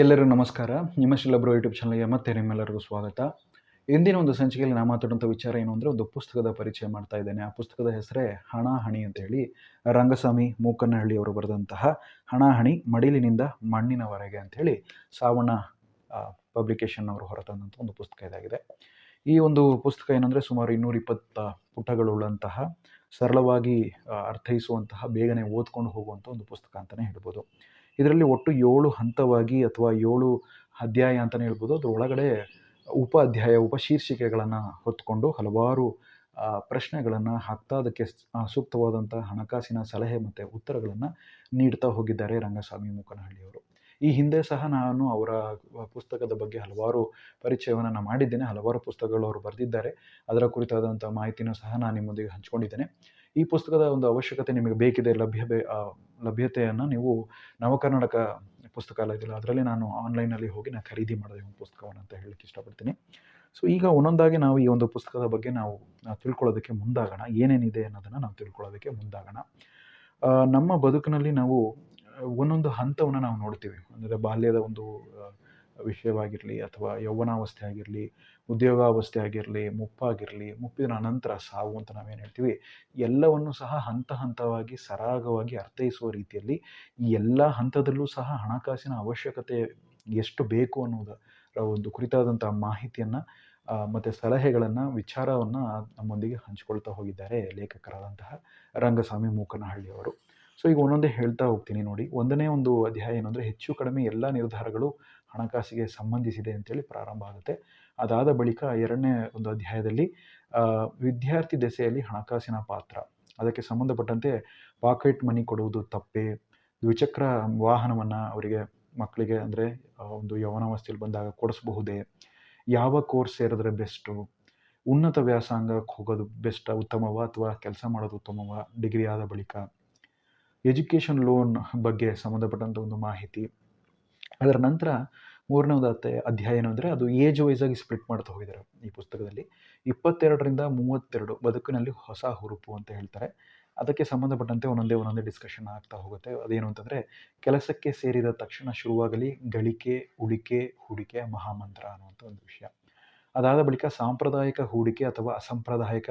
ಎಲ್ಲರಿಗೂ ನಮಸ್ಕಾರ. ನಿಮ್ಮ ಶಿಲಬ್ರೋ ಯೂಟ್ಯೂಬ್ ಚಾನಲ್ಗೆ ಮತ್ತೆ ನಿಮ್ಮೆಲ್ಲರಿಗೂ ಸ್ವಾಗತ. ಇಂದಿನ ಒಂದು ಸಂಚಿಕೆಯಲ್ಲಿ ನಾನು ಮಾತಾಡುವಂಥ ವಿಚಾರ ಏನು ಅಂದರೆ ಒಂದು ಪುಸ್ತಕದ ಪರಿಚಯ ಮಾಡ್ತಾ ಇದ್ದೇನೆ. ಆ ಪುಸ್ತಕದ ಹೆಸರೇ ಹಣ ಹಣಿ ಅಂತ ಹೇಳಿ ರಂಗಸ್ವಾಮಿ ಮೂಕನಹಳ್ಳಿ ಅವರು ಬರೆದಂತಹ ಹಣ ಹಣಿ ಮಡಿಲಿನಿಂದ ಮಣ್ಣಿನವರೆಗೆ ಅಂಥೇಳಿ ಸಾವಣ ಪಬ್ಲಿಕೇಶನ್ ಅವರು ಹೊರತಂದಂಥ ಒಂದು ಪುಸ್ತಕ ಇದಾಗಿದೆ. ಈ ಒಂದು ಪುಸ್ತಕ ಏನಂದರೆ ಸುಮಾರು ಇನ್ನೂರ ಇಪ್ಪತ್ತ ಪುಟಗಳುಳ್ಳಂತಹ ಸರಳವಾಗಿ ಅರ್ಥೈಸುವಂತಹ ಬೇಗನೆ ಓದ್ಕೊಂಡು ಹೋಗುವಂಥ ಒಂದು ಪುಸ್ತಕ ಅಂತಲೇ ಹೇಳ್ಬೋದು. ಇದರಲ್ಲಿ ಒಟ್ಟು ಏಳು ಹಂತವಾಗಿ ಅಥವಾ ಏಳು ಅಧ್ಯಾಯ ಅಂತಲೇ ಹೇಳ್ಬೋದು. ಅದರ ಒಳಗಡೆ ಉಪ ಅಧ್ಯಾಯ ಉಪಶೀರ್ಷಿಕೆಗಳನ್ನು ಹೊತ್ಕೊಂಡು ಹಲವಾರು ಪ್ರಶ್ನೆಗಳನ್ನು ಹಾಕ್ತಾ ಅದಕ್ಕೆ ಸೂಕ್ತವಾದಂಥ ಹಣಕಾಸಿನ ಸಲಹೆ ಮತ್ತು ಉತ್ತರಗಳನ್ನು ನೀಡ್ತಾ ಹೋಗಿದ್ದಾರೆ ರಂಗಸ್ವಾಮಿ ಮೂಕನಹಳ್ಳಿಯವರು. ಈ ಹಿಂದೆ ಸಹ ನಾನು ಅವರ ಪುಸ್ತಕದ ಬಗ್ಗೆ ಹಲವಾರು ಪರಿಚಯವನ್ನು ಮಾಡಿದ್ದೇನೆ. ಹಲವಾರು ಪುಸ್ತಕಗಳು ಅವರು ಬರೆದಿದ್ದಾರೆ. ಅದರ ಕುರಿತಾದಂಥ ಮಾಹಿತಿನೂ ಸಹ ನಾನು ನಿಮ್ಮೊಂದಿಗೆ ಹಂಚ್ಕೊಂಡಿದ್ದೇನೆ. ಈ ಪುಸ್ತಕದ ಒಂದು ಅವಶ್ಯಕತೆ ನಿಮಗೆ ಬೇಕಿದೆ, ಲಭ್ಯ ಬೇ ಲಭ್ಯತೆಯನ್ನು ನೀವು ನವಕರ್ನಾಟಕ ಪುಸ್ತಕಾಲಯದಲ್ಲಿ, ಅದರಲ್ಲಿ ನಾನು ಆನ್ಲೈನಲ್ಲಿ ಹೋಗಿ ನಾನು ಖರೀದಿ ಮಾಡಿದೆ ಒಂದು ಪುಸ್ತಕವನ್ನು ಅಂತ ಹೇಳಕ್ಕೆ ಇಷ್ಟಪಡ್ತೀನಿ. ಸೊ, ಈಗ ಒಂದೊಂದಾಗಿ ನಾವು ಈ ಒಂದು ಪುಸ್ತಕದ ಬಗ್ಗೆ ನಾವು ತಿಳ್ಕೊಳ್ಳೋದಕ್ಕೆ ಮುಂದಾಗೋಣ. ಏನೇನಿದೆ ಅನ್ನೋದನ್ನು ನಾವು ತಿಳ್ಕೊಳ್ಳೋದಕ್ಕೆ ಮುಂದಾಗೋಣ. ನಮ್ಮ ಬದುಕಿನಲ್ಲಿ ನಾವು ಒಂದೊಂದು ಹಂತವನ್ನು ನಾವು ನೋಡ್ತೀವಿ. ಅಂದರೆ ಬಾಲ್ಯದ ಒಂದು ವಿಷಯವಾಗಿರಲಿ ಅಥವಾ ಯೌವನಾವಸ್ಥೆ ಆಗಿರಲಿ, ಉದ್ಯೋಗಾವಸ್ಥೆ ಆಗಿರಲಿ, ಮುಪ್ಪಾಗಿರಲಿ, ಮುಪ್ಪಿನ ನಂತರ ಸಾವು ಅಂತ ನಾವೇನು ಹೇಳ್ತೀವಿ, ಎಲ್ಲವನ್ನು ಸಹ ಹಂತ ಹಂತವಾಗಿ ಸರಾಗವಾಗಿ ಅರ್ಥೈಸುವ ರೀತಿಯಲ್ಲಿ ಈ ಎಲ್ಲ ಹಂತದಲ್ಲೂ ಸಹ ಹಣಕಾಸಿನ ಅವಶ್ಯಕತೆ ಎಷ್ಟು ಬೇಕು ಅನ್ನೋದರ ಒಂದು ಕುರಿತಾದಂಥ ಮಾಹಿತಿಯನ್ನು ಮತ್ತು ಸಲಹೆಗಳನ್ನು, ವಿಚಾರವನ್ನು ನಮ್ಮೊಂದಿಗೆ ಹಂಚಿಕೊಳ್ತಾ ಹೋಗಿದ್ದಾರೆ ಲೇಖಕರಾದಂತಹ ರಂಗಸ್ವಾಮಿ ಮೂಕನಹಳ್ಳಿಯವರು ಸೊ, ಈಗ ಒಂದೊಂದೇ ಹೇಳ್ತಾ ಹೋಗ್ತೀನಿ ನೋಡಿ. ಒಂದನೇ ಒಂದು ಅಧ್ಯಾಯ ಏನು ಅಂದರೆ ಹೆಚ್ಚು ಕಡಿಮೆ ಎಲ್ಲ ನಿರ್ಧಾರಗಳು ಹಣಕಾಸಿಗೆ ಸಂಬಂಧಿಸಿದೆ ಅಂತೇಳಿ ಪ್ರಾರಂಭ ಆಗುತ್ತೆ. ಅದಾದ ಬಳಿಕ ಎರಡನೇ ಒಂದು ಅಧ್ಯಾಯದಲ್ಲಿ ವಿದ್ಯಾರ್ಥಿ ದೆಸೆಯಲ್ಲಿ ಹಣಕಾಸಿನ ಪಾತ್ರ. ಅದಕ್ಕೆ ಸಂಬಂಧಪಟ್ಟಂತೆ ಪಾಕೆಟ್ ಮನಿ ಕೊಡುವುದು ತಪ್ಪೇ? ದ್ವಿಚಕ್ರ ವಾಹನವನ್ನು ಅವರಿಗೆ ಮಕ್ಕಳಿಗೆ ಅಂದರೆ ಒಂದು ಯೌವನಾವಸ್ಥೆಯಲ್ಲಿ ಬಂದಾಗ ಕೊಡಿಸಬಹುದೇ? ಯಾವ ಕೋರ್ಸ್ ಸೇರಿದ್ರೆ ಬೆಸ್ಟು? ಉನ್ನತ ವ್ಯಾಸಂಗಕ್ಕೆ ಹೋಗೋದು ಬೆಸ್ಟ್, ಉತ್ತಮವ, ಅಥವಾ ಕೆಲಸ ಮಾಡೋದು ಉತ್ತಮವ? ಡಿಗ್ರಿ ಆದ ಬಳಿಕ. ಎಜುಕೇಷನ್ ಲೋನ್ ಬಗ್ಗೆ ಸಂಬಂಧಪಟ್ಟಂಥ ಒಂದು ಮಾಹಿತಿ. ಅದರ ನಂತರ ಮೂರನೇ ಒಂದು ಅಧ್ಯಾಯ ಏನು ಅಂದರೆ ಅದು ಏಜ್ ವೈಸಾಗಿ ಸ್ಪ್ಲಿಟ್ ಮಾಡ್ತಾ ಹೋಗಿದ್ದಾರೆ ಈ ಪುಸ್ತಕದಲ್ಲಿ. ಇಪ್ಪತ್ತೆರಡರಿಂದ ಮೂವತ್ತೆರಡು ಬದುಕಿನಲ್ಲಿ ಹೊಸ ಹುರುಪು ಅಂತ ಹೇಳ್ತಾರೆ. ಅದಕ್ಕೆ ಸಂಬಂಧಪಟ್ಟಂತೆ ಒಂದೊಂದೇ ಒಂದೊಂದೇ ಡಿಸ್ಕಷನ್ ಆಗ್ತಾ ಹೋಗುತ್ತೆ. ಅದೇನು ಅಂತಂದರೆ ಕೆಲಸಕ್ಕೆ ಸೇರಿದ ತಕ್ಷಣ ಶುರುವಾಗಲಿ ಗಳಿಕೆ, ಉಳಿಕೆ, ಹೂಡಿಕೆ, ಮಹಾಮಂತ್ರ ಅನ್ನುವಂಥ ಒಂದು ವಿಷಯ. ಅದಾದ ಬಳಿಕ ಸಾಂಪ್ರದಾಯಿಕ ಹೂಡಿಕೆ ಅಥವಾ ಅಸಾಂಪ್ರದಾಯಿಕ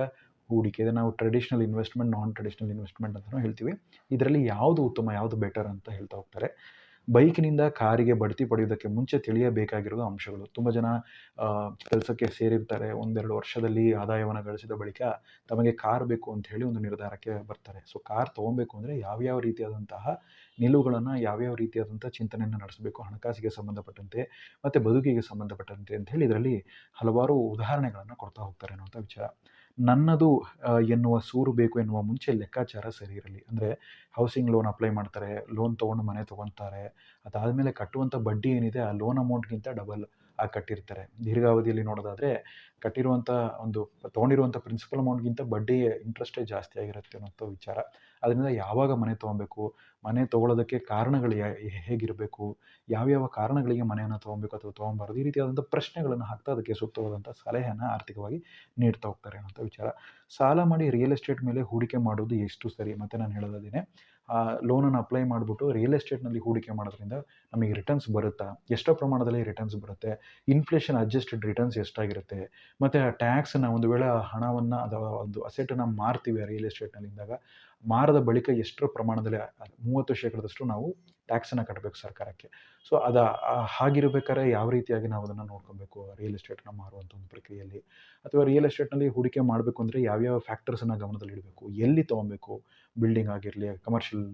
ಹೂಡಿಕೆ, ಇದನ್ನು ನಾವು traditional investment non traditional investment ಅಂತಲೂ ಹೇಳ್ತೀವಿ. ಇದರಲ್ಲಿ ಯಾವುದು ಉತ್ತಮ, ಯಾವುದು ಬೆಟರ್ ಅಂತ ಹೇಳ್ತಾ ಹೋಗ್ತಾರೆ. ಬೈಕ್ನಿಂದ ಕಾರಿಗೆ ಬಡ್ತಿ ಪಡೆಯುವುದಕ್ಕೆ ಮುಂಚೆ ತಿಳಿಯಬೇಕಾಗಿರುವ ಅಂಶಗಳು. ತುಂಬ ಜನ ಕೆಲಸಕ್ಕೆ ಸೇರಿರ್ತಾರೆ. ಒಂದೆರಡು ವರ್ಷದಲ್ಲಿ ಆದಾಯವನ್ನು ಗಳಿಸಿದ ಬಳಿಕ ತಮಗೆ ಕಾರ್ ಬೇಕು ಅಂತ ಹೇಳಿ ಒಂದು ನಿರ್ಧಾರಕ್ಕೆ ಬರ್ತಾರೆ. ಸೊ ಕಾರ್ ತೊಗೊಬೇಕು ಅಂದರೆ ಯಾವ್ಯಾವ ರೀತಿಯಾದಂತಹ ನಿಲುವುಗಳನ್ನು, ಯಾವ್ಯಾವ ರೀತಿಯಾದಂಥ ಚಿಂತನೆಯನ್ನು ನಡೆಸಬೇಕು, ಹಣಕಾಸಿಗೆ ಸಂಬಂಧಪಟ್ಟಂತೆ ಮತ್ತು ಬದುಕಿಗೆ ಸಂಬಂಧಪಟ್ಟಂತೆ ಅಂತ ಹೇಳಿ ಇದರಲ್ಲಿ ಹಲವಾರು ಉದಾಹರಣೆಗಳನ್ನು ಕೊಡ್ತಾ ಹೋಗ್ತಾರೆ ಅನ್ನುವಂಥ ವಿಚಾರ. ನನ್ನದು ಎನ್ನುವ ಸೂರು ಬೇಕು ಎನ್ನುವ ಮುಂಚೆ ಲೆಕ್ಕಾಚಾರ ಸರಿ ಇರಲಿ. ಅಂದರೆ ಹೌಸಿಂಗ್ ಲೋನ್ ಅಪ್ಲೈ ಮಾಡ್ತಾರೆ ಲೋನ್ ತೊಗೊಂಡು ಮನೆ ತೊಗೊಳ್ತಾರೆ, ಅದಾದಮೇಲೆ ಕಟ್ಟುವಂಥ ಬಡ್ಡಿ ಏನಿದೆ ಆ ಲೋನ್ ಅಮೌಂಟ್ಗಿಂತ ಡಬಲ್ ಕಟ್ಟಿರ್ತಾರೆ. ದೀರ್ಘಾವಧಿಯಲ್ಲಿ ನೋಡೋದಾದರೆ ಕಟ್ಟಿರುವಂಥ ಒಂದು ತೊಗೊಂಡಿರುವಂಥ ಪ್ರಿನ್ಸಿಪಲ್ ಅಮೌಂಟ್ಗಿಂತ ಬಡ್ಡಿ ಇಂಟ್ರೆಸ್ಟೇ ಜಾಸ್ತಿ ಆಗಿರುತ್ತೆ ಅನ್ನೋಂಥ ವಿಚಾರ. ಅದರಿಂದ ಯಾವಾಗ ಮನೆ ತೊಗೊಬೇಕು, ಮನೆ ತೊಗೊಳೋದಕ್ಕೆ ಕಾರಣಗಳು ಹೇಗಿರಬೇಕು, ಯಾವ್ಯಾವ ಕಾರಣಗಳಿಗೆ ಮನೆಯನ್ನು ತೊಗೊಬೇಕು ಅಥವಾ ತೊಗೊಬಾರ್ದು, ಈ ರೀತಿಯಾದಂಥ ಪ್ರಶ್ನೆಗಳನ್ನು ಹಾಕ್ತಾ ಅದಕ್ಕೆ ಸೂಕ್ತವಾದಂಥ ಸಲಹೆಯನ್ನು ಆರ್ಥಿಕವಾಗಿ ನೀಡ್ತಾ ಹೋಗ್ತಾರೆ ಅನ್ನೋಂಥ ವಿಚಾರ. ಸಾಲ ಮಾಡಿ ರಿಯಲ್ ಎಸ್ಟೇಟ್ ಮೇಲೆ ಹೂಡಿಕೆ ಮಾಡೋದು ಎಷ್ಟು ಸರಿ? ಮತ್ತು ನಾನು ಹೇಳೋದೇನೆ ಆ ಲೋನನ್ನು ಅಪ್ಲೈ ಮಾಡಿಬಿಟ್ಟು ರಿಯಲ್ ಎಸ್ಟೇಟ್ನಲ್ಲಿ ಹೂಡಿಕೆ ಮಾಡೋದ್ರಿಂದ ನಮಗೆ ರಿಟರ್ನ್ಸ್ ಬರುತ್ತಾ? ಎಷ್ಟೋ ಪ್ರಮಾಣದಲ್ಲಿ ರಿಟರ್ನ್ಸ್ ಬರುತ್ತೆ. ಇನ್ಫ್ಲೇಷನ್ ಅಡ್ಜಸ್ಟೆಡ್ ರಿಟರ್ನ್ಸ್ ಎಷ್ಟಾಗಿರುತ್ತೆ? ಮತ್ತು ಆ ಟ್ಯಾಕ್ಸನ್ನು ಒಂದು ವೇಳೆ ಹಣವನ್ನು ಅಥವಾ ಒಂದು ಅಸೆಟನ್ನು ಮಾರ್ತೀವಿ ರಿಯಲ್ ಎಸ್ಟೇಟ್ನಲ್ಲಿದ್ದಾಗ ಮಾರದ ಬಳಿಕ ಎಷ್ಟರ ಪ್ರಮಾಣದಲ್ಲಿ, ಮೂವತ್ತು ಶೇಕಡದಷ್ಟು ನಾವು ಟ್ಯಾಕ್ಸನ್ನು ಕಟ್ಟಬೇಕು ಸರ್ಕಾರಕ್ಕೆ. ಸೊ ಅದ ಹಾಗಿರಬೇಕಾದ್ರೆ ಯಾವ ರೀತಿಯಾಗಿ ನಾವು ಅದನ್ನು ನೋಡ್ಕೊಬೇಕು ರಿಯಲ್ ಎಸ್ಟೇಟ್ನ ಮಾರುವಂಥ ಒಂದು ಪ್ರಕ್ರಿಯೆಯಲ್ಲಿ? ಅಥವಾ ರಿಯಲ್ ಎಸ್ಟೇಟ್ನಲ್ಲಿ ಹೂಡಿಕೆ ಮಾಡಬೇಕು ಅಂದರೆ ಯಾವ್ಯಾವ ಫ್ಯಾಕ್ಟರ್ಸನ್ನು ಗಮನದಲ್ಲಿಡಬೇಕು ಎಲ್ಲಿ ತೊಗೊಬೇಕು? ಬಿಲ್ಡಿಂಗ್ ಆಗಿರಲಿ ಕಮರ್ಷಿಯಲ್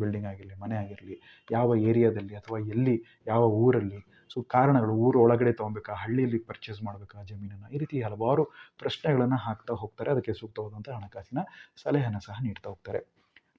ಬಿಲ್ಡಿಂಗ್ ಆಗಿರಲಿ, ಮನೆ ಆಗಿರಲಿ, ಯಾವ ಏರಿಯಾದಲ್ಲಿ ಅಥವಾ ಎಲ್ಲಿ, ಯಾವ ಊರಲ್ಲಿ? ಸೊ ಕಾರಣಗಳು, ಊರು ಒಳಗಡೆ ತೊಗೊಬೇಕಾ? ಹಳ್ಳಿಯಲ್ಲಿ ಪರ್ಚೇಸ್ ಮಾಡಬೇಕಾ? ಜಮೀನನ್ನು? ಈ ರೀತಿ ಹಲವಾರು ಪ್ರಶ್ನೆಗಳನ್ನು ಹಾಕ್ತಾ ಹೋಗ್ತಾರೆ. ಅದಕ್ಕೆ ಸೂಕ್ತವಾದಂಥ ಹಣಕಾಸಿನ ಸಲಹೆಯನ್ನು ಸಹ ನೀಡ್ತಾ ಹೋಗ್ತಾರೆ.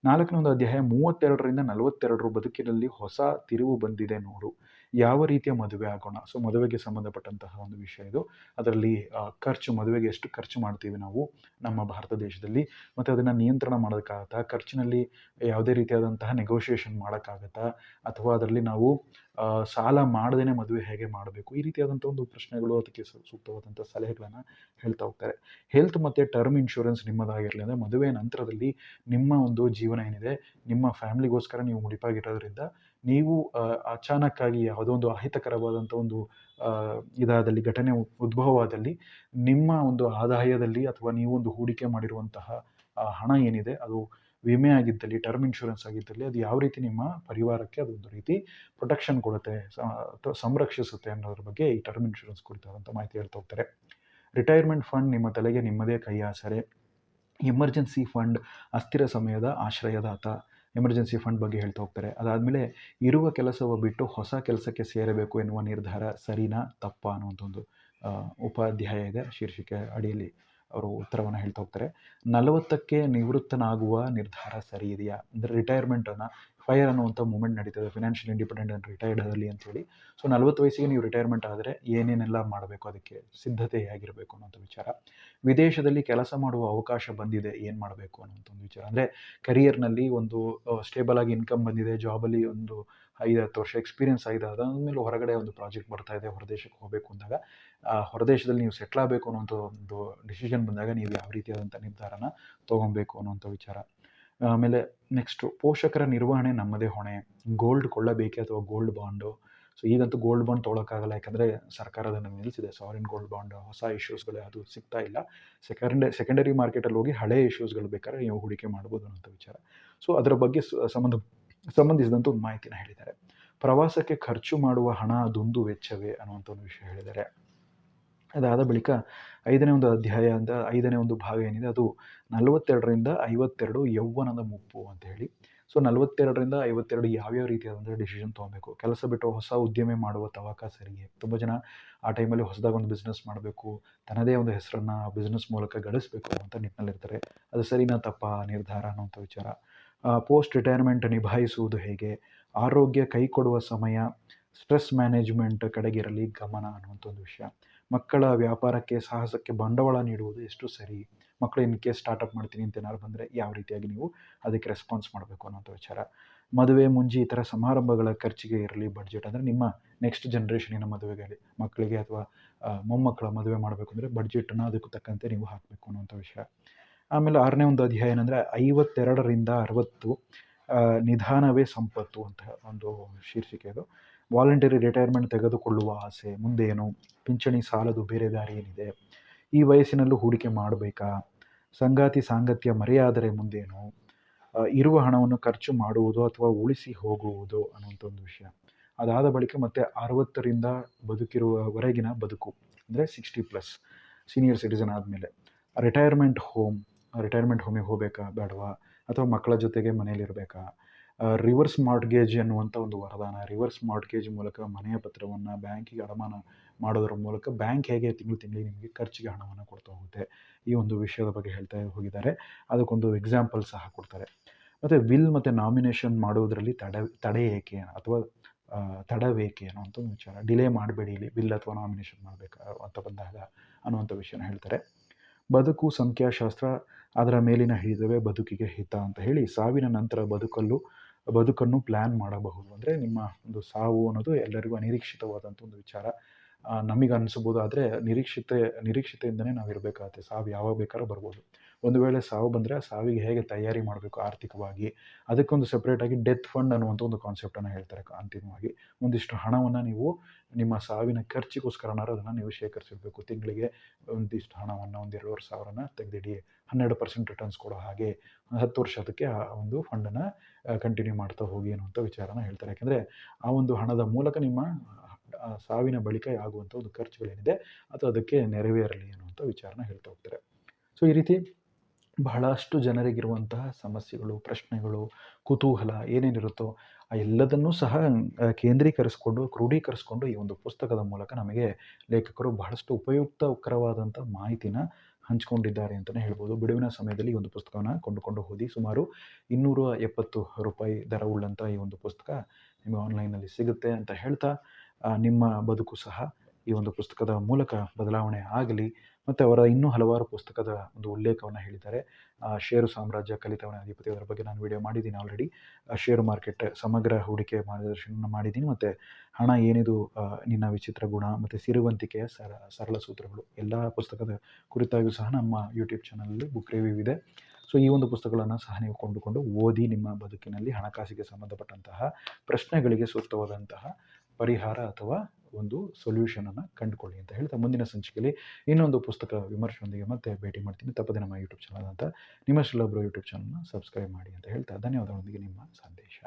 ನಾಲ್ಕನೇ ಒಂದು ಅಧ್ಯಾಯ ಮೂವತ್ತೆರಡರಿಂದ ನಲವತ್ತೆರಡರ ಬದುಕಿನಲ್ಲಿ ಹೊಸ ತಿರುವು ಬಂದಿದೆ ನೋಡು. ಯಾವ ರೀತಿಯ ಮದುವೆ ಆಗೋಣ? ಸೊ ಮದುವೆಗೆ ಸಂಬಂಧಪಟ್ಟಂತಹ ಒಂದು ವಿಷಯ ಇದು. ಅದರಲ್ಲಿ ಖರ್ಚು, ಮದುವೆಗೆ ಎಷ್ಟು ಖರ್ಚು ಮಾಡ್ತೀವಿ ನಾವು ನಮ್ಮ ಭಾರತ ದೇಶದಲ್ಲಿ. ಮತ್ತು ಅದನ್ನು ನಿಯಂತ್ರಣ ಮಾಡೋಕ್ಕಾಗತ್ತಾ ಖರ್ಚಿನಲ್ಲಿ ಯಾವುದೇ ರೀತಿಯಾದಂತಹ ನೆಗೋಷಿಯೇಷನ್ ಮಾಡೋಕ್ಕಾಗತ್ತಾ? ಅಥವಾ ಅದರಲ್ಲಿ ನಾವು ಸಾಲ ಮಾಡದೇ ಮದುವೆ ಹೇಗೆ ಮಾಡಬೇಕು? ಈ ರೀತಿಯಾದಂಥ ಒಂದು ಪ್ರಶ್ನೆಗಳು ಅದಕ್ಕೆ ಸೂಕ್ತವಾದಂಥ ಸಲಹೆಗಳನ್ನು ಹೇಳ್ತಾ ಹೋಗ್ತಾರೆ. ಹೆಲ್ತ್ ಮತ್ತು ಟರ್ಮ್ ಇನ್ಶೂರೆನ್ಸ್ ನಿಮ್ಮದಾಗಿರಲಿ ಅಂದರೆ ಮದುವೆ ನಂತರದಲ್ಲಿ ನಿಮ್ಮ ಒಂದು ಜೀವನ ಏನಿದೆ, ನಿಮ್ಮ ಫ್ಯಾಮಿಲಿಗೋಸ್ಕರ ನೀವು ಮುಡಿಪಾಗಿರೋದ್ರಿಂದ ನೀವು ಅಚಾನಕ್ಕಾಗಿ ಯಾವುದೋ ಒಂದು ಅಹಿತಕರವಾದಂಥ ಒಂದು ಇದಾದಲ್ಲಿ, ಘಟನೆ ಉದ್ಭವವಾದಲ್ಲಿ ನಿಮ್ಮ ಒಂದು ಆದಾಯದಲ್ಲಿ ಅಥವಾ ನೀವೊಂದು ಹೂಡಿಕೆ ಮಾಡಿರುವಂತಹ ಹಣ ಏನಿದೆ ಅದು ವಿಮೆ ಆಗಿದ್ದಲ್ಲಿ ಟರ್ಮ್ ಇನ್ಶೂರೆನ್ಸ್ ಆಗಿದ್ದಲ್ಲಿ ಅದು ಯಾವ ರೀತಿ ನಿಮ್ಮ ಪರಿವಾರಕ್ಕೆ ಅದೊಂದು ರೀತಿ ಪ್ರೊಟೆಕ್ಷನ್ ಕೊಡುತ್ತೆ ಸಂರಕ್ಷಿಸುತ್ತೆ ಅನ್ನೋದ್ರ ಬಗ್ಗೆ ಈ ಟರ್ಮ್ ಇನ್ಶೂರೆನ್ಸ್ ಕುರಿತಾದಂಥ ಮಾಹಿತಿ ಹೇಳ್ತಾ ಹೋಗ್ತಾರೆ. ರಿಟೈರ್ಮೆಂಟ್ ಫಂಡ್ ನಿಮ್ಮ ತಲೆಗೆ ನಿಮ್ಮದೇ ಕೈ ಆಸರೆ. ಎಮರ್ಜೆನ್ಸಿ ಫಂಡ್ ಅಸ್ಥಿರ ಸಮಯದ ಆಶ್ರಯದಾತ ಎಮರ್ಜೆನ್ಸಿ ಫಂಡ್ ಬಗ್ಗೆ ಹೇಳ್ತಾ ಹೋಗ್ತಾರೆ. ಅದಾದಮೇಲೆ ಇರುವ ಕೆಲಸವ ಬಿಟ್ಟು ಹೊಸ ಕೆಲಸಕ್ಕೆ ಸೇರಬೇಕು ಎನ್ನುವ ನಿರ್ಧಾರ ಸರಿನಾ ತಪ್ಪಾ ಅನ್ನುವಂಥ ಒಂದು ಉಪಾಧ್ಯಾಯ ಇದೆ ಶೀರ್ಷಿಕೆ ಅಡಿಯಲ್ಲಿ. ಅವರು ಉತ್ತರವನ್ನು ಹೇಳ್ತಾ ಹೋಗ್ತಾರೆ. ನಲವತ್ತಕ್ಕೆ ನಿವೃತ್ತನಾಗುವ ನಿರ್ಧಾರ ಸರಿ ಇದೆಯಾ? ಅಂದರೆ ರಿಟೈರ್ಮೆಂಟನ್ನು ಫೈರ್ ಅನ್ನುವಂಥ ಮೂಮೆಂಟ್ ನಡೀತದೆ ಫಿನಾನ್ಷಿಯಲ್ ಇಂಡಿಪೆಂಡೆಂಟ್ ಆ್ಯಂಡ್ ರಿಟೈರ್ಡ್ ಆಗಲಿ ಅಂತೇಳಿ ಸೊ ನಲವತ್ತು ವಯಸ್ಸಿಗೆ ನೀವು ರಿಟೈರ್ಮೆಂಟ್ ಆದರೆ ಏನೇನೆಲ್ಲ ಮಾಡಬೇಕು ಅದಕ್ಕೆ ಸಿದ್ಧತೆ ಹೇಗಿರಬೇಕು ಅನ್ನೋಂಥ ವಿಚಾರ. ವಿದೇಶದಲ್ಲಿ ಕೆಲಸ ಮಾಡುವ ಅವಕಾಶ ಬಂದಿದೆ, ಏನು ಮಾಡಬೇಕು ಅನ್ನೋಂಥ ಒಂದು ವಿಚಾರ. ಅಂದರೆ ಕರಿಯರ್ನಲ್ಲಿ ಒಂದು ಸ್ಟೇಬಲ್ ಆಗಿ ಇನ್ಕಮ್ ಬಂದಿದೆ ಜಾಬಲ್ಲಿ ಒಂದು ಐದು ಹತ್ತು ವರ್ಷ ಎಕ್ಸ್ಪೀರಿಯನ್ಸ್ ಆಗಿದೆ ಅದಾದಮೇಲೆ ಹೊರಗಡೆ ಒಂದು ಪ್ರಾಜೆಕ್ಟ್ ಬರ್ತಾ ಇದೆ ಹೊರದೇಶಕ್ಕೆ ಹೋಗಬೇಕು ಅಂದಾಗ ಹೊರದೇಶದಲ್ಲಿ ನೀವು ಸೆಟ್ಲ್ ಆಗಬೇಕು ಅನ್ನೋಂಥ ಒಂದು ಡಿಸಿಷನ್ ಬಂದಾಗ ನೀವು ಯಾವ ರೀತಿಯಾದಂಥ ನಿರ್ಧಾರನ ತೊಗೊಬೇಕು ಅನ್ನೋಂಥ ವಿಚಾರ. ಆಮೇಲೆ ನೆಕ್ಸ್ಟು ಪೋಷಕರ ನಿರ್ವಹಣೆ ನಮ್ಮದೇ ಹೊಣೆ. ಗೋಲ್ಡ್ ಕೊಳ್ಳಬೇಕೆ ಅಥವಾ ಗೋಲ್ಡ್ ಬಾಂಡು ಸೊ ಈಗಂತೂ ಗೋಲ್ಡ್ ಬಾಂಡ್ ತೊಗೊಳಕ್ಕಾಗಲ್ಲ, ಯಾಕಂದರೆ ಸರ್ಕಾರ ಅದನ್ನು ನಿಲ್ಲಿಸಿದೆ ಸಾರಿನ್ ಗೋಲ್ಡ್ ಬಾಂಡ್ ಹೊಸ ಇಶ್ಯೂಸ್ಗಳು ಅದು ಸಿಗ್ತಾ ಇಲ್ಲ. ಸೆಕೆಂಡ್ ಸೆಕೆಂಡರಿ ಮಾರ್ಕೆಟಲ್ಲಿ ಹೋಗಿ ಹಳೆ ಇಶ್ಯೂಸ್ಗಳು ಬೇಕಾದ್ರೆ ನೀವು ಹೂಡಿಕೆ ಮಾಡ್ಬೋದು ಅನ್ನೋಂಥ ವಿಚಾರ. ಸೊ ಅದರ ಬಗ್ಗೆ ಸಂಬಂಧ ಸಂಬಂಧಿಸಿದಂಥ ಒಂದು ಮಾಹಿತಿನ ಹೇಳಿದ್ದಾರೆ. ಪ್ರವಾಸಕ್ಕೆ ಖರ್ಚು ಮಾಡುವ ಹಣ ಅದೊಂದು ವೆಚ್ಚವೇ ಅನ್ನುವಂಥ ಒಂದು ವಿಷಯ ಹೇಳಿದ್ದಾರೆ. ಅದಾದ ಬಳಿಕ ಐದನೇ ಒಂದು ಅಧ್ಯಾಯ ಅಂತ ಐದನೇ ಒಂದು ಭಾಗ ಏನಿದೆ, ಅದು ನಲವತ್ತೆರಡರಿಂದ ಐವತ್ತೆರಡು ಯೌವನದ ಮುಪ್ಪು ಅಂತ ಹೇಳಿ. ಸೊ ನಲವತ್ತೆರಡರಿಂದ ಐವತ್ತೆರಡು ಯಾವ್ಯಾವ ರೀತಿಯಾದಂಥ ಡಿಸಿಷನ್ ತೊಗೊಬೇಕು? ಕೆಲಸ ಬಿಟ್ಟು ಹೊಸ ಉದ್ಯಮ ಮಾಡುವ ತವಕ ಸರಿಗೆ. ತುಂಬ ಜನ ಆ ಟೈಮಲ್ಲಿ ಹೊಸದಾಗಿ ಒಂದು ಬಿಸ್ನೆಸ್ ಮಾಡಬೇಕು, ತನ್ನದೇ ಒಂದು ಹೆಸರನ್ನು ಬಿಸ್ನೆಸ್ ಮೂಲಕ ಗಳಿಸಬೇಕು ಅಂತ ನಿಟ್ಟಿನಲ್ಲಿರ್ತಾರೆ ಅದು ಸರಿನಾ ತಪ್ಪ ನಿರ್ಧಾರ ಅನ್ನೋಂಥ ವಿಚಾರ. ಪೋಸ್ಟ್ ರಿಟೈರ್ಮೆಂಟ್ ನಿಭಾಯಿಸುವುದು ಹೇಗೆ? ಆರೋಗ್ಯ ಕೈಕೊಡುವ ಸಮಯ ಸ್ಟ್ರೆಸ್ ಮ್ಯಾನೇಜ್ಮೆಂಟ್ ಕಡೆಗಿರಲಿ ಗಮನ ಅನ್ನುವಂಥ ಒಂದು ವಿಷಯ. ಮಕ್ಕಳ ವ್ಯಾಪಾರಕ್ಕೆ ಸಾಹಸಕ್ಕೆ ಬಂಡವಾಳ ನೀಡುವುದು ಎಷ್ಟು ಸರಿ? ಮಕ್ಕಳು ಇನ್ ಕೇಸ್ ಸ್ಟಾರ್ಟಪ್ ಮಾಡ್ತೀನಿ ಅಂತ ಏನಾದ್ರು ಬಂದರೆ ಯಾವ ರೀತಿಯಾಗಿ ನೀವು ಅದಕ್ಕೆ ರೆಸ್ಪಾನ್ಸ್ ಮಾಡಬೇಕು ಅನ್ನೋಂಥ ವಿಚಾರ. ಮದುವೆ, ಮುಂಜಿ ಈ ಥರ ಸಮಾರಂಭಗಳ ಖರ್ಚಿಗೆ ಇರಲಿ ಬಡ್ಜೆಟ್ ಅಂದರೆ ನಿಮ್ಮ ನೆಕ್ಸ್ಟ್ ಜನ್ರೇಷನಿನ ಮದುವೆಗೆ ಮಕ್ಕಳಿಗೆ ಅಥವಾ ಮೊಮ್ಮಕ್ಕಳ ಮದುವೆ ಮಾಡಬೇಕು ಅಂದರೆ ಬಡ್ಜೆಟನ್ನು ಅದಕ್ಕೂ ತಕ್ಕಂತೆ ನೀವು ಹಾಕಬೇಕು ಅನ್ನೋಂಥ ವಿಷಯ. ಆಮೇಲೆ ಆರನೇ ಒಂದು ಅಧ್ಯಾಯ ಏನಂದರೆ ಐವತ್ತೆರಡರಿಂದ ಅರವತ್ತು ನಿಧಾನವೇ ಸಂಪತ್ತು ಅಂತ ಒಂದು ಶೀರ್ಷಿಕೆ ಅದು. ವಾಲಂಟರಿ ರಿಟೈರ್ಮೆಂಟ್ ತೆಗೆದುಕೊಳ್ಳುವ ಆಸೆ, ಮುಂದೇನು? ಪಿಂಚಣಿ ಸಾಲದು ಬೇರೆ ದಾರಿ ಏನಿದೆ? ಈ ವಯಸ್ಸಿನಲ್ಲೂ ಹೂಡಿಕೆ ಮಾಡಬೇಕಾ? ಸಂಗಾತಿ ಸಾಂಗತ್ಯ ಮರೆಯಾದರೆ ಮುಂದೇನು? ಇರುವ ಹಣವನ್ನು ಖರ್ಚು ಮಾಡುವುದು ಅಥವಾ ಉಳಿಸಿ ಹೋಗುವುದು ಅನ್ನುವಂಥ ಒಂದು ವಿಷಯ. ಅದಾದ ಬಳಿಕ ಮತ್ತೆ ಅರವತ್ತರಿಂದ ಬದುಕಿರುವವರೆಗಿನ ಬದುಕು, ಅಂದರೆ ಸಿಕ್ಸ್ಟಿ ಪ್ಲಸ್ ಸೀನಿಯರ್ ಸಿಟಿಸನ್ ಆದಮೇಲೆ. ರಿಟೈರ್ಮೆಂಟ್ ಹೋಮ್ ರಿಟೈರ್ಮೆಂಟ್ ಹೋಮಿಗೆ ಹೋಗಬೇಕಾ ಬೇಡವಾ? ಅಥವಾ ಮಕ್ಕಳ ಜೊತೆಗೆ ಮನೇಲಿರಬೇಕಾ ರಿವರ್ಸ್ ಮಾರ್ಟ್ಗೇಜ್ ಅನ್ನುವಂಥ ಒಂದು ವರದಾನ ರಿವರ್ಸ್ ಮಾರ್ಟ್ಗೇಜ್ ಮೂಲಕ ಮನೆಯ ಪತ್ರವನ್ನು ಬ್ಯಾಂಕಿಗೆ ಅಡಮಾನ ಮಾಡೋದರ ಮೂಲಕ ಬ್ಯಾಂಕ್ ಹೇಗೆ ತಿಂಗಳು ತಿಂಗಳಿಗೆ ನಿಮಗೆ ಖರ್ಚಿಗೆ ಹಣವನ್ನು ಕೊಡ್ತಾ ಹೋಗುತ್ತೆ? ಈ ಒಂದು ವಿಷಯದ ಬಗ್ಗೆ ಹೇಳ್ತಾ ಹೋಗಿದ್ದಾರೆ. ಅದಕ್ಕೊಂದು ಎಕ್ಸಾಂಪಲ್ ಸಹ ಕೊಡ್ತಾರೆ. ಮತ್ತು ವಿಲ್ ಮತ್ತು ನಾಮಿನೇಷನ್ ಮಾಡುವುದರಲ್ಲಿ ತಡೆ ತಡೆ ಏಕೆ ಅಥವಾ ತಡಬೇಕೆ ಅನ್ನುವಂಥ ಒಂದು ವಿಚಾರ. ಡಿಲೇ ಮಾಡಬೇಡಿ ಇಲ್ಲಿ. ಬಿಲ್ ಅಥವಾ ನಾಮಿನೇಷನ್ ಮಾಡಬೇಕು ಅಂತ ಬಂದಾಗ ಅನ್ನುವಂಥ ವಿಷಯನ ಹೇಳ್ತಾರೆ. ಬದುಕು ಸಂಖ್ಯಾಶಾಸ್ತ್ರ ಅದರ ಮೇಲಿನ ಹಿಡಿದವೇ ಬದುಕಿಗೆ ಹಿತ ಅಂತ ಹೇಳಿ ಸಾವಿನ ನಂತರ ಬದುಕಲ್ಲೂ, ಬದುಕನ್ನು ಪ್ಲ್ಯಾನ್ ಮಾಡಬಹುದು. ಅಂದರೆ ನಿಮ್ಮ ಒಂದು ಸಾವು ಅನ್ನೋದು ಎಲ್ಲರಿಗೂ ಅನಿರೀಕ್ಷಿತವಾದಂಥ ಒಂದು ವಿಚಾರ. ನಮಗೆ ಅನಿಸ್ಬೋದು ಆದರೆ ನಿರೀಕ್ಷಿತೆ, ನಿರೀಕ್ಷಿತೆಯಿಂದನೇ ನಾವು ಇರಬೇಕಾಗತ್ತೆ. ಸಾವು ಯಾವಾಗ ಬೇಕಾದ್ರೂ ಬರ್ಬೋದು. ಒಂದು ವೇಳೆ ಸಾವು ಬಂದರೆ ಸಾವಿಗೆ ಹೇಗೆ ತಯಾರಿ ಮಾಡಬೇಕು ಆರ್ಥಿಕವಾಗಿ, ಅದಕ್ಕೊಂದು ಸಪ್ರೇಟಾಗಿ ಡೆತ್ ಫಂಡ್ ಅನ್ನುವಂಥ ಒಂದು ಕಾನ್ಸೆಪ್ಟನ್ನು ಹೇಳ್ತಾರೆ ಅಂತಿಮವಾಗಿ. ಒಂದಿಷ್ಟು ಹಣವನ್ನು ನೀವು ನಿಮ್ಮ ಸಾವಿನ ಖರ್ಚಿಗೋಸ್ಕರನಾರು ಅದನ್ನು ನೀವು ಶೇಖರಿಸಿರ್ಬೇಕು. ತಿಂಗಳಿಗೆ ಒಂದಿಷ್ಟು ಹಣವನ್ನು, ಒಂದು ಎರಡೂವರೆ ಸಾವಿರನ ತೆಗೆದಿಡಿ. ಹನ್ನೆರಡು ಪರ್ಸೆಂಟ್ ರಿಟರ್ನ್ಸ್ ಕೊಡೋ ಹಾಗೆ ಹತ್ತು ವರ್ಷ ಅದಕ್ಕೆ ಆ ಒಂದು ಫಂಡನ್ನು ಕಂಟಿನ್ಯೂ ಮಾಡ್ತಾ ಹೋಗಿ ಅನ್ನುವಂಥ ವಿಚಾರನ ಹೇಳ್ತಾರೆ. ಯಾಕೆಂದರೆ ಆ ಒಂದು ಹಣದ ಮೂಲಕ ನಿಮ್ಮ ಸಾವಿನ ಬಳಿಕ ಆಗುವಂಥ ಒಂದು ಖರ್ಚುಗಳೇನಿದೆ ಅಥವಾ ಅದಕ್ಕೆ ನೆರವೇರಲಿ ಅನ್ನುವಂಥ ವಿಚಾರನ ಹೇಳ್ತಾ ಹೋಗ್ತಾರೆ. ಸೊ ಈ ರೀತಿ ಬಹಳಷ್ಟು ಜನರಿಗಿರುವಂತಹ ಸಮಸ್ಯೆಗಳು, ಪ್ರಶ್ನೆಗಳು, ಕುತೂಹಲ ಏನೇನಿರುತ್ತೋ ಆ ಎಲ್ಲದನ್ನೂ ಸಹ ಕೇಂದ್ರೀಕರಿಸಿಕೊಂಡು, ಕ್ರೋಢೀಕರಿಸಿಕೊಂಡು ಈ ಒಂದು ಪುಸ್ತಕದ ಮೂಲಕ ನಮಗೆ ಲೇಖಕರು ಬಹಳಷ್ಟು ಉಪಯುಕ್ತಕರವಾದಂಥ ಮಾಹಿತಿನ ಹಂಚಿಕೊಂಡಿದ್ದಾರೆ ಅಂತಲೇ ಹೇಳ್ಬೋದು. ಬಿಡುವಿನ ಸಮಯದಲ್ಲಿ ಈ ಒಂದು ಪುಸ್ತಕವನ್ನು ಕೊಂಡುಕೊಂಡು ಹೋದಿ ಸುಮಾರು ಇನ್ನೂರ ಎಪ್ಪತ್ತು ರೂಪಾಯಿ ದರವುಳ್ಳಂಥ ಈ ಒಂದು ಪುಸ್ತಕ ನಿಮಗೆ ಆನ್ಲೈನಲ್ಲಿ ಸಿಗುತ್ತೆ ಅಂತ ಹೇಳ್ತಾ ನಿಮ್ಮ ಬದುಕು ಸಹ ಈ ಒಂದು ಪುಸ್ತಕದ ಮೂಲಕ ಬದಲಾವಣೆ ಆಗಲಿ, ಮತ್ತು ಅವರ ಇನ್ನೂ ಹಲವಾರು ಪುಸ್ತಕದ ಒಂದು ಉಲ್ಲೇಖವನ್ನು ಹೇಳಿದ್ದಾರೆ. ಷೇರು ಸಾಮ್ರಾಜ್ಯ ಕಲಿತವನ ಅಧಿಪತಿ ಅದರ ಬಗ್ಗೆ ನಾನು ವಿಡಿಯೋ ಮಾಡಿದ್ದೀನಿ ಆಲ್ರೆಡಿ ಷೇರು ಮಾರ್ಕೆಟ್ ಸಮಗ್ರ ಹೂಡಿಕೆ ಮಾರ್ಗದರ್ಶನ ಮಾಡಿದ್ದೀನಿ. ಮತ್ತು ಹಣ ಏನಿದು ನಿನ್ನ ವಿಚಿತ್ರ ಗುಣ ಮತ್ತು ಸಿರಿವಂತಿಕೆಯ ಸರ, ಸರಳ ಸೂತ್ರಗಳು ಎಲ್ಲ ಪುಸ್ತಕದ ಕುರಿತಾಗಿಯೂ ಸಹ ನಮ್ಮ ಯೂಟ್ಯೂಬ್ ಚಾನಲಲ್ಲಿ ಬುಕ್ ರಿವ್ಯೂ ಇದೆ. ಸೊ ಈ ಒಂದು ಪುಸ್ತಕಗಳನ್ನು ಸಹ ನೀವು ಕೊಂಡುಕೊಂಡು ಓದಿ ನಿಮ್ಮ ಬದುಕಿನಲ್ಲಿ ಹಣಕಾಸಿಗೆ ಸಂಬಂಧಪಟ್ಟಂತಹ ಪ್ರಶ್ನೆಗಳಿಗೆ ಸೂಕ್ತವಾದಂತಹ ಪರಿಹಾರ ಅಥವಾ ಒಂದು ಸೊಲ್ಯೂಷನನ್ನು ಕಂಡುಕೊಳ್ಳಿ ಅಂತ ಹೇಳ್ತಾ ಮುಂದಿನ ಸಂಚಿಕೆಯಲ್ಲಿ ಇನ್ನೊಂದು ಪುಸ್ತಕ ವಿಮರ್ಶೆಯೊಂದಿಗೆ ಮತ್ತೆ ಭೇಟಿ ಮಾಡ್ತೀನಿ. ತಪ್ಪದೆ ನಮ್ಮ ಯೂಟ್ಯೂಬ್ ಚಾನಲ್ ಅಂತ. ನಿಮ್ಮ ಶಿಲಬ್ರೋ ಯೂಟ್ಯೂಬ್ ಚಾನಲ್ನ ಸಬ್ಸ್ಕ್ರೈಬ್ ಮಾಡಿ ಅಂತ ಹೇಳ್ತಾ ಧನ್ಯವಾದಗಳೊಂದಿಗೆ ನಿಮ್ಮ ಸಂದೇಶ.